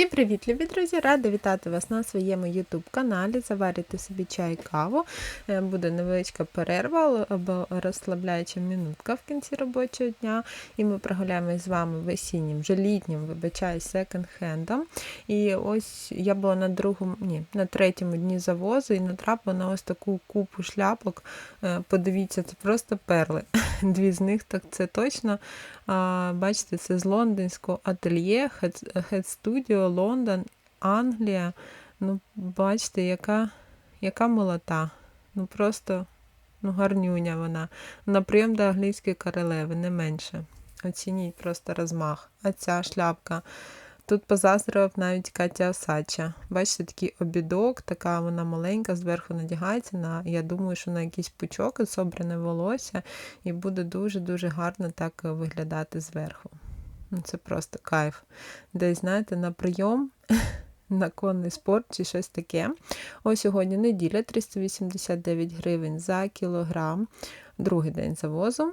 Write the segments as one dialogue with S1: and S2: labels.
S1: Всім привіт, любі друзі! Рада вітати вас на своєму YouTube каналі. Заварюйте собі чай каву. Е, Буде невеличка перерва або розслабляюча минутка в кінці робочого дня. І ми прогуляємось з вами весіннім, вже літнім, вибачаю, секонд-хендом. І ось я була на другому, ні, на третьому дні завозу і натрапила на ось таку купу шляпок. Е, Подивіться, це просто перли. Дві з них так це точно. Бачите, це з лондонського ательє, Head Studio, Лондон, Англія. Ну, бачите, яка, яка молота. Ну просто ну, гарнюня вона. На прийом до англійської королеви, не менше. Оцініть просто розмах. А ця шляпка. Тут позаздрив навіть Катя Осадча. Бачите, такий обідок, така вона маленька, зверху надягається. на, Я думаю, що на якийсь пучок собране волосся, і буде дуже-дуже гарно так виглядати зверху. Ну, Це просто кайф. Десь, знаєте, на прийом, на конний спорт чи щось таке. Ось сьогодні неділя, 389 гривень за кілограм, другий день завозу.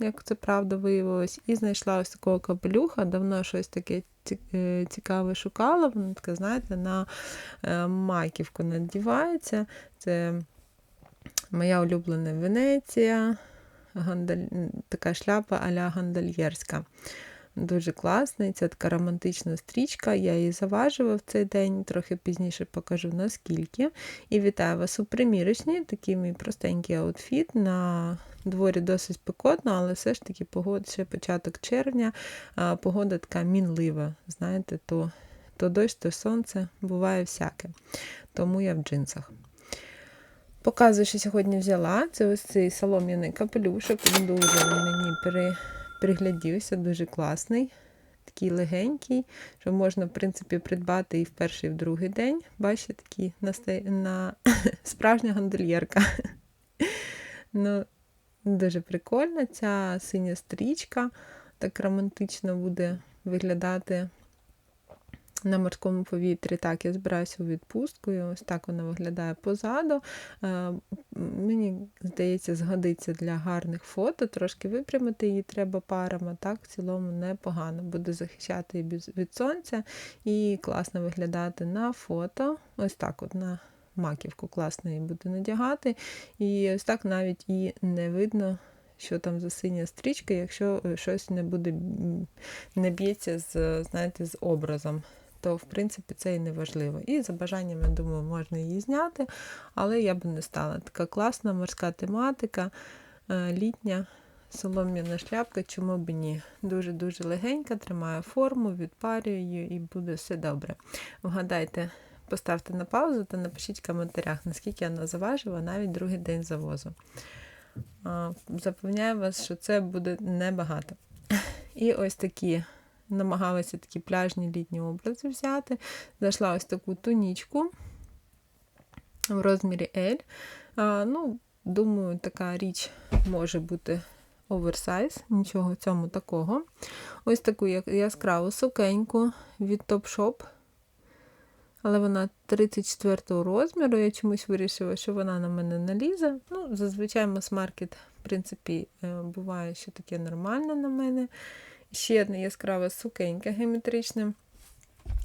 S1: Як це правда виявилось, і знайшла ось такого капелюха, давно щось таке цікаве шукала. Воно таке, знаєте, на маківку надівається. Це моя улюблена Венеція, гандаль... така шляпа а-ля гандальєрська. Дуже класний, це така романтична стрічка. Я її заважила в цей день, трохи пізніше покажу наскільки. І вітаю вас у примірочній, такий мій простенький аутфіт. На дворі досить спекотно, але все ж таки погода ще початок червня, погода така мінлива. Знаєте, то, то дощ, то сонце, буває всяке. Тому я в джинсах. Показую, що сьогодні взяла. Це ось цей солом'яний капелюшок. Він дуже мені при приглядівся, дуже класний, такий легенький, що можна, в принципі, придбати і в перший, і в другий день. Бачите, такий на, на... справжня гондольєрка. ну, Дуже прикольна ця синя стрічка, так романтично буде виглядати на морському повітрі. Так, я збираюся у відпустку, і ось так вона виглядає позаду. Е, мені здається, згодиться для гарних фото. Трошки випрямити її треба парами, так, в цілому непогано. Буде захищати від сонця і класно виглядати на фото. Ось так от на маківку класно її буде надягати. І ось так навіть і не видно. Що там за синя стрічка, якщо щось не буде не б'ється з знаєте, з образом то в принципі це і не важливо. І за бажанням, я думаю, можна її зняти, але я б не стала. Така класна морська тематика, е, літня солом'яна шляпка, чому б ні. Дуже-дуже легенька, тримає форму, відпарює її і буде все добре. Вгадайте, поставте на паузу та напишіть в коментарях, наскільки вона заважила навіть другий день завозу. Запевняю вас, що це буде небагато. І ось такі намагалася такі пляжні літні образи взяти. Зайшла ось таку тунічку в розмірі L. Ну, Думаю, така річ може бути оверсайз, нічого в цьому такого. Ось таку яскраву сукеньку від Topshop. Але вона 34 розміру. Я чомусь вирішила, що вона на мене налізе. Ну, Зазвичай мас-маркет, в принципі, е, буває, що таке нормально на мене. Ще одна яскрава сукенька геометричним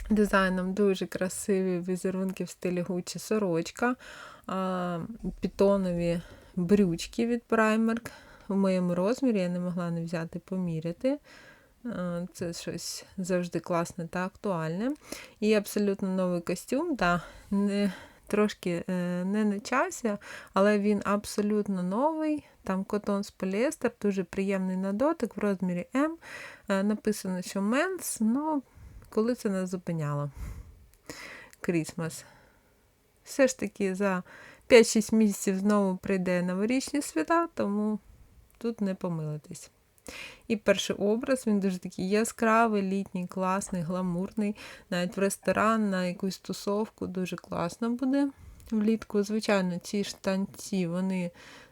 S1: дизайном, дуже красиві візерунки в стилі Гуччі сорочка, пітонові брючки від Primark. В моєму розмірі я не могла не взяти поміряти. Це щось завжди класне та актуальне. І абсолютно новий костюм. Да, не трошки е, не на часі, але він абсолютно новий. Там котон з поліестер, дуже приємний на дотик в розмірі М. Е, написано, що менс, ну, коли це нас зупиняло. Крісмас. Все ж таки за 5-6 місяців знову прийде новорічні свята, тому тут не помилитись. І перший образ, він дуже такий яскравий, літній, класний, гламурний. Навіть в ресторан, на якусь тусовку дуже класно буде влітку. Звичайно, ці штанці вони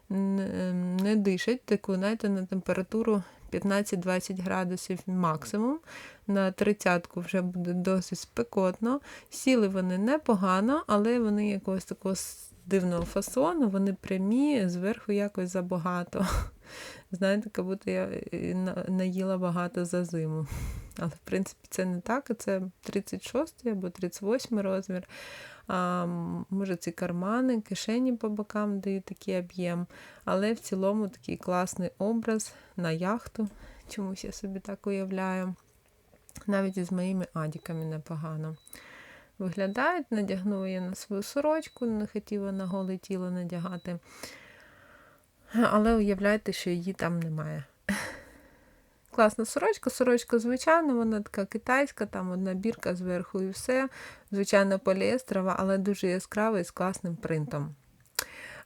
S1: не дишать, таку, знаєте, на температуру 15-20 градусів максимум. На 30 вже буде досить спекотно. Сіли вони непогано, але вони якогось такого дивного фасону, вони прямі, зверху якось забагато. Знаєте, як будто я е, наїла багато за зиму. Але в принципі це не так, це 36 або 38 розмір. А, може, ці кармани, кишені по бокам дають такий об'єм. Але в цілому такий класний образ на яхту. Чомусь я собі так уявляю. Навіть із моїми адіками непогано. Виглядають, надягнула я на свою сорочку, не хотіла на голе тіло надягати. Але уявляйте, що її там немає. Класна сорочка, сорочка звичайна, вона така китайська, там одна бірка зверху і все. Звичайно, поліестрова, але дуже яскрава і з класним принтом.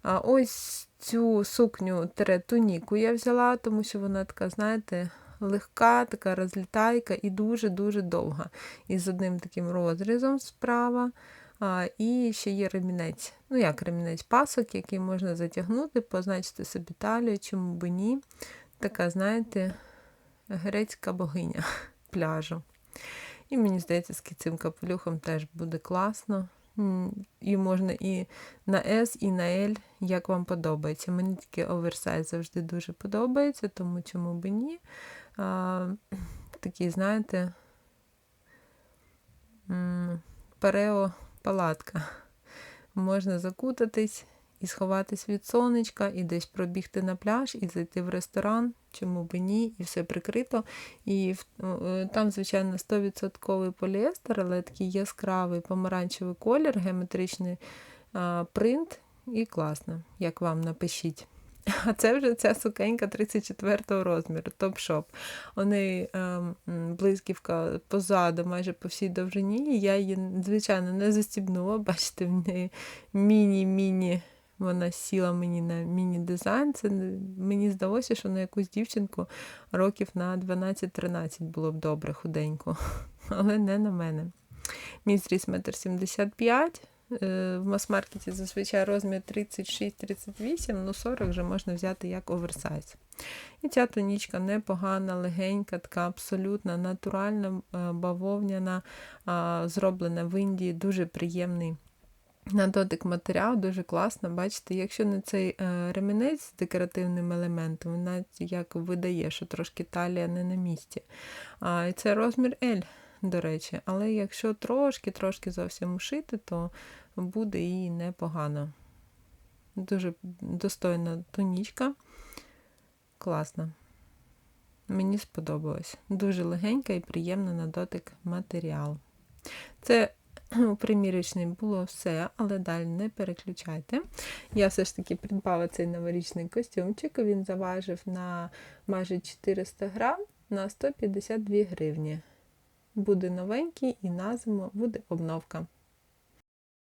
S1: А ось цю сукню тире туніку я взяла, тому що вона така, знаєте, легка, така розлітайка і дуже-дуже довга. І з одним таким розрізом справа. І ще є ремінець. Ну, як ремінець пасок, який можна затягнути, позначити собі талію, чому би ні. Така, знаєте, грецька богиня пляжу. І мені здається, з цим капелюхом теж буде класно. І можна і на S, і на L, як вам подобається. Мені тільки оверсайз завжди дуже подобається, тому чому би ні. А, такі, знаєте, м, парео палатка. Можна закутатись і сховатись від сонечка, і десь пробігти на пляж, і зайти в ресторан, чому би ні, і все прикрито. І е, там, звичайно, 100% поліестер, але такий яскравий помаранчевий колір, геометричний а, принт, і класно, як вам напишіть. А це вже ця сукенька 34-го розміру, топ-шоп. У неї ем, блисківка позаду майже по всій довжині. Я її, звичайно, не застібнула. Бачите, в неї міні-міні. Вона сіла мені на міні-дизайн. Це Мені здалося, що на якусь дівчинку років на 12-13 було б добре худенько, але не на мене. Мій зріс метр 75 в мас-маркеті зазвичай розмір 36-38, ну 40 вже можна взяти як оверсайз. І ця тонічка непогана, легенька, така абсолютно натуральна, е, бавовняна, зроблена в Індії, дуже приємний. На дотик матеріал дуже класно. Бачите, якщо не цей е, ремінець з декоративним елементом, навіть як видає, що трошки талія не на місці. А, і це розмір L, до речі. Але якщо трошки-трошки зовсім ушити, то буде і непогано. Дуже достойна тонічка. Класна. Мені сподобалось. Дуже легенька і приємна на дотик матеріал. Це у примірочній було все, але далі не переключайте. Я все ж таки придбала цей новорічний костюмчик. Він заважив на майже 400 грам на 152 гривні. Буде новенький і на буде обновка.